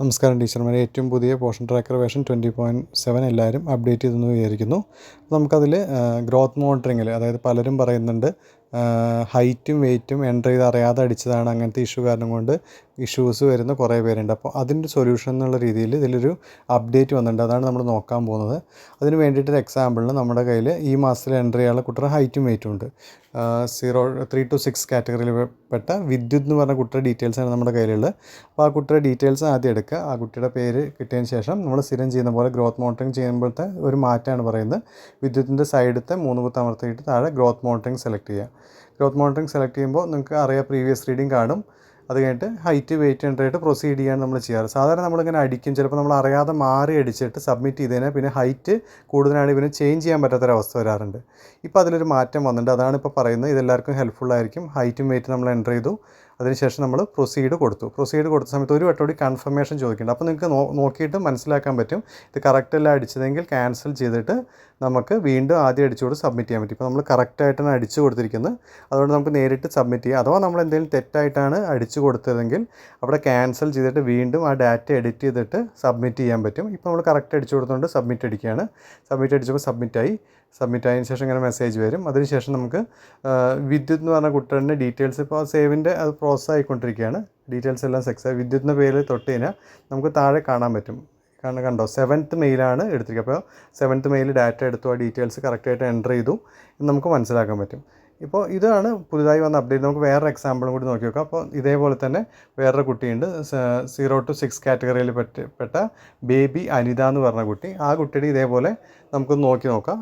നമസ്കാരം ടീച്ചർമാരെ. ഏറ്റവും പുതിയ Poshan tracker version twenty point seven എല്ലാവരും അപ്ഡേറ്റ് ചെയ്തെന്ന് വിചാരിക്കുന്നു. നമുക്കതിൽ ഗ്രോത്ത് മോണിറ്ററിങ്ങിൽ അതായത് പലരും പറയുന്നുണ്ട് ഹൈറ്റും വെയ്റ്റും എന്റർ ചെയ്ത് അറിയാതെ അടിച്ചതാണ് അങ്ങനത്തെ ഇഷ്യൂ കാരണം കൊണ്ട് ഇഷ്യൂസ് വരുന്ന കുറേ പേരുണ്ട്. അപ്പോൾ അതിന്റെ സൊല്യൂഷൻ എന്നുള്ള രീതിയിൽ ഇതിലൊരു അപ്ഡേറ്റ് വന്നിട്ടുണ്ട്. അതാണ് നമ്മൾ നോക്കാൻ പോകുന്നത്. അതിന് വേണ്ടിയിട്ടൊരു എക്സാമ്പിളിന് നമ്മുടെ കയ്യിൽ ഈ മാസത്തിൽ എന്റർ ചെയ്യാനുള്ള കുട്ടിയുടെ ഹൈറ്റും വെയ്റ്റും ഉണ്ട്. സീറോ ത്രീ ടു സിക്സ് കാറ്റഗറിയിൽ പെട്ട വിദ്യുത് എന്ന് പറഞ്ഞ കുട്ടിയുടെ ഡീറ്റെയിൽസാണ് നമ്മുടെ കയ്യിലുള്ളത്. അപ്പോൾ ആ കുട്ടിയുടെ ഡീറ്റെയിൽസ് ആദ്യം എടുക്കുക. ആ കുട്ടിയുടെ പേര് കിട്ടിയതിന് ശേഷം നമ്മൾ സ്ഥിരം ചെയ്യുന്ന പോലെ ഗ്രോത്ത് മോണിറ്ററിങ് ചെയ്യുമ്പോഴത്തെ ഒരു മാറ്റമാണ് പറയുന്നത്. വിദ്യുത്തിന്റെ സൈഡത്തെ മൂന്ന് കുത്ത് അമർത്തിയിട്ട് താഴെ ഗ്രോത്ത് മോണിറ്ററിങ് സെലക്ട് ചെയ്യുക. ഗ്രോത്ത് മോണിറ്ററിങ് സെലക്ട് ചെയ്യുമ്പോൾ നിങ്ങൾക്ക് അറിയാം പ്രീവിയസ് റീഡിംഗ് കാണും. അത് കഴിഞ്ഞിട്ട് ഹൈറ്റ് വെയിറ്റ് കണ്ടിട്ട് പ്രൊസീഡ് ചെയ്യാൻ നമ്മൾ ചെയ്യാറ്. സാധാരണ നമ്മളിങ്ങനെ അടിക്കും. ചിലപ്പോൾ നമ്മൾ അറിയാതെ മാറി അടിച്ചിട്ട് സബ്മിറ്റ് ചെയ്തതിന് പിന്നെ ഹൈറ്റ് കൂടുതലാണ് ഇവന് ചേഞ്ച് ചെയ്യാൻ പറ്റാത്തൊരവസ്ഥ വരാറുണ്ട്. ഇപ്പോൾ അതിലൊരു മാറ്റം വന്നിട്ടുണ്ട്. അതാണ് ഇപ്പോൾ പറയുന്നത്. ഇതെല്ലാവർക്കും ഹെൽപ്ഫുൾ ആയിരിക്കും. ഹൈറ്റും വെയിറ്റും നമ്മൾ എന്റർ ചെയ്തു. അതിനുശേഷം നമ്മൾ പ്രൊസീഡ് കൊടുത്തു. പ്രൊസീഡ് കൊടുത്ത സമയത്ത് ഒരു വട്ടം കൂടി കൺഫർമേഷൻ ചോദിക്കുന്നുണ്ട്. അപ്പോൾ നിങ്ങൾക്ക് നോക്കിയിട്ട് മനസ്സിലാക്കാൻ പറ്റും. ഇത് കറക്റ്റ് അല്ല അടിച്ചതെങ്കിൽ ക്യാൻസൽ ചെയ്തിട്ട് നമുക്ക് വീണ്ടും ആദ്യം അടിച്ചുകൊണ്ട് സബ്മിറ്റ് ചെയ്യാൻ പറ്റും. ഇപ്പോൾ നമ്മൾ കറക്റ്റായിട്ടാണ് അടിച്ചു കൊടുത്തിരിക്കുന്നത്. അതുകൊണ്ട് നമുക്ക് നേരിട്ട് സബ്മിറ്റ് ചെയ്യാം. അഥവാ നമ്മൾ എന്തെങ്കിലും തെറ്റായിട്ടാണ് അടിച്ചു കൊടുത്തതെങ്കിൽ അവിടെ ക്യാൻസൽ ചെയ്തിട്ട് വീണ്ടും ആ ഡാറ്റ എഡിറ്റ് ചെയ്തിട്ട് സബ്മിറ്റ് ചെയ്യാൻ പറ്റും. ഇപ്പോൾ നമ്മൾ കറക്റ്റ് അടിച്ചു കൊടുത്തുകൊണ്ട് സബ്മിറ്റ് അടിക്കുകയാണ്. സബ്മിറ്റ് അടിച്ചപ്പോൾ സബ്മിറ്റായി സബ്മിറ്റ് ആയതിനു ശേഷം ഇങ്ങനെ മെസ്സേജ് വരും. അതിനുശേഷം നമുക്ക് വിദ്യുത് എന്ന് പറഞ്ഞ കുട്ടികളുടെ ഡീറ്റെയിൽസ് ഇപ്പോൾ സേവിന്റെ അത് പ്രോസസ് ആയിക്കൊണ്ടിരിക്കുകയാണ്. ഡീറ്റെയിൽസ് എല്ലാം സെക്സ് വിദ്യുത്തിന്റെ പേരിൽ തൊട്ട് കഴിഞ്ഞാൽ നമുക്ക് താഴെ കാണാൻ പറ്റും. കാരണം കണ്ടോ? സെവൻത്ത് മെയിലാണ് എടുത്തിരിക്കുക. അപ്പോൾ സെവൻത്ത് മെയിൽ ഡാറ്റ എടുത്തു ആ ഡീറ്റെയിൽസ് കറക്റ്റായിട്ട് എന്റർ ചെയ്തു. എന്ന് നമുക്ക് മനസ്സിലാക്കാൻ പറ്റും. ഇപ്പോൾ ഇതാണ് പുതുതായി വന്ന അപ്ഡേറ്റ് നമുക്ക് വേറൊരു എക്സാമ്പിളും കൂടി നോക്കി നോക്കാം അപ്പോൾ ഇതേപോലെ തന്നെ വേറൊരു കുട്ടിയുണ്ട്. സീറോ ടു സിക്സ് കാറ്റഗറിയിൽ പെട്ട പെട്ട ബേബി അനിത എന്ന് പറഞ്ഞ കുട്ടി. ആ കുട്ടിയുടെ ഇതേപോലെ നമുക്ക് നോക്കി നോക്കാം.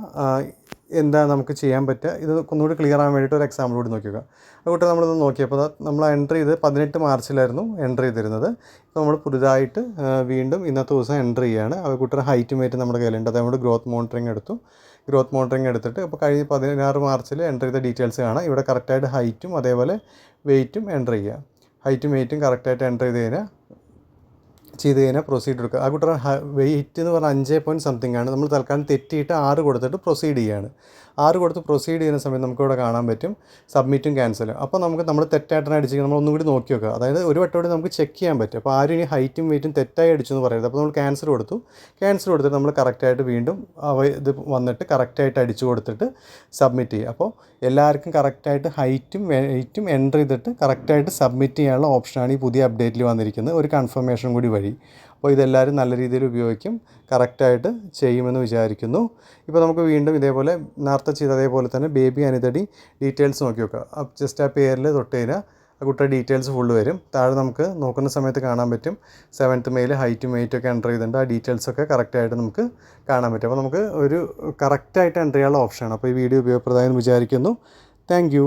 എന്താ നമുക്ക് ചെയ്യാൻ പറ്റുക ഇത് ഒന്നുകൂടി ക്ലിയർ ആകാൻ വേണ്ടിയിട്ട് ഒരു എക്സാമ്പിൾ കൂടി നോക്കി നോക്കാം അതുകൊണ്ട് നമ്മളിത് നോക്കിയപ്പോൾ നമ്മൾ എന്റർ ചെയ്ത് പതിനെട്ട് മാർച്ചിലായിരുന്നു എന്റർ ചെയ്തിരുന്നത്. ഇപ്പോൾ നമ്മൾ പുതുതായിട്ട് വീണ്ടും ഇന്നത്തെ ദിവസം എന്റർ ചെയ്യുകയാണ് അത് കുട്ടിയുടെ ഹൈറ്റും വെയിറ്റും നമ്മുടെ കയ്യിലുണ്ട്. അതുകൊണ്ട് ഗ്രോത്ത് മോണിറ്ററിങ് എടുത്തു. ഗ്രോത്ത് മോണിറ്ററിങ് എടുത്തിട്ട് അപ്പോൾ കഴിഞ്ഞ പതിനാറ് മാർച്ചിൽ എന്റർ ചെയ്ത ഡീറ്റെയിൽസ് കാണാം. ഇവിടെ കറക്റ്റായിട്ട് ഹൈറ്റും അതേപോലെ വെയിറ്റും എന്റർ ചെയ്യുക. ഹൈറ്റും വെയിറ്റും കറക്റ്റായിട്ട് എന്റർ ചെയ്ത് കഴിഞ്ഞാൽ ചെയ്ത് കഴിഞ്ഞാൽ പ്രൊസീഡ് എടുക്കുക. ആ കുട്ടിയുടെ വെയിറ്റ് എന്ന് പറഞ്ഞാൽ അഞ്ച് പോയിന്റ് സംതിങ് ആണ്. നമ്മൾ തൽക്കാലം തെറ്റിയിട്ട് ആറ് കൊടുത്തിട്ട് പ്രൊസീഡ് ചെയ്യുകയാണ് ആറ് കൊടുത്ത് പ്രൊസീഡ് ചെയ്യുന്ന സമയത്ത് നമുക്കിവിടെ കാണാൻ പറ്റും. സബ്മിറ്റും ക്യാൻസലും അപ്പോൾ നമുക്ക് നമ്മൾ തെറ്റായിട്ടാണ് അടിച്ചത് നമ്മൾ ഒന്നും കൂടി നോക്കി നോക്കുക അതായത് ഒരു വട്ടം കൂടി നമുക്ക് ചെക്ക് ചെയ്യാൻ പറ്റും. അപ്പോൾ ആരും ഇനി ഹൈറ്റും വെയിറ്റും തെറ്റായി അടിച്ചു എന്ന് പറയരുത്. അപ്പോൾ നമ്മൾ ക്യാൻസൽ കൊടുത്തു. ക്യാൻസൽ കൊടുത്തിട്ട് നമ്മൾ കറക്റ്റായിട്ട് വീണ്ടും അവ ഇത് വന്നിട്ട് കറക്റ്റായിട്ട് അടിച്ചു കൊടുത്തിട്ട് സബ്മിറ്റ് ചെയ്യുക. അപ്പോൾ എല്ലാവർക്കും കറക്റ്റായിട്ട് ഹൈറ്റും വെയിറ്റും എന്റർ ചെയ്തിട്ട് കറക്റ്റായിട്ട് സബ്മിറ്റ് ചെയ്യാനുള്ള ഓപ്ഷനാണ് ഈ പുതിയ അപ്ഡേറ്റിൽ വന്നിരിക്കുന്നത്. ഒരു കൺഫർമേഷൻ കൂടി വഴി അപ്പോൾ ഇതെല്ലാവരും നല്ല രീതിയിൽ ഉപയോഗിക്കും കറക്റ്റായിട്ട് ചെയ്യുമെന്ന് വിചാരിക്കുന്നു. ഇപ്പോൾ നമുക്ക് വീണ്ടും ഇതേപോലെ നേരത്തെ ചെയ്ത അതേപോലെ തന്നെ ബേബി അനിതടി ഡീറ്റെയിൽസ് നോക്കി നോക്കുക ജസ്റ്റ് ആ പേരിൽ തൊട്ട് കഴിഞ്ഞാൽ ആ കുട്ടിയുടെ ഡീറ്റെയിൽസ് ഫുള്ള് വരും. താഴെ നമുക്ക് നോക്കുന്ന സമയത്ത് കാണാൻ പറ്റും. സെവൻത്ത് മെയിൽ ഹൈറ്റും വെയിറ്റും ഒക്കെ എന്റർ ചെയ്തിട്ടുണ്ട്. ആ ഡീറ്റെയിൽസ് ഒക്കെ കറക്റ്റായിട്ട് നമുക്ക് കാണാൻ പറ്റും. അപ്പോൾ നമുക്ക് ഒരു കറക്റ്റായിട്ട് എന്റർ ചെയ്യാനുള്ള ഓപ്ഷനാണ് അപ്പോൾ ഈ വീഡിയോ ഉപയോഗപ്രദമായെന്ന് വിചാരിക്കുന്നു. താങ്ക്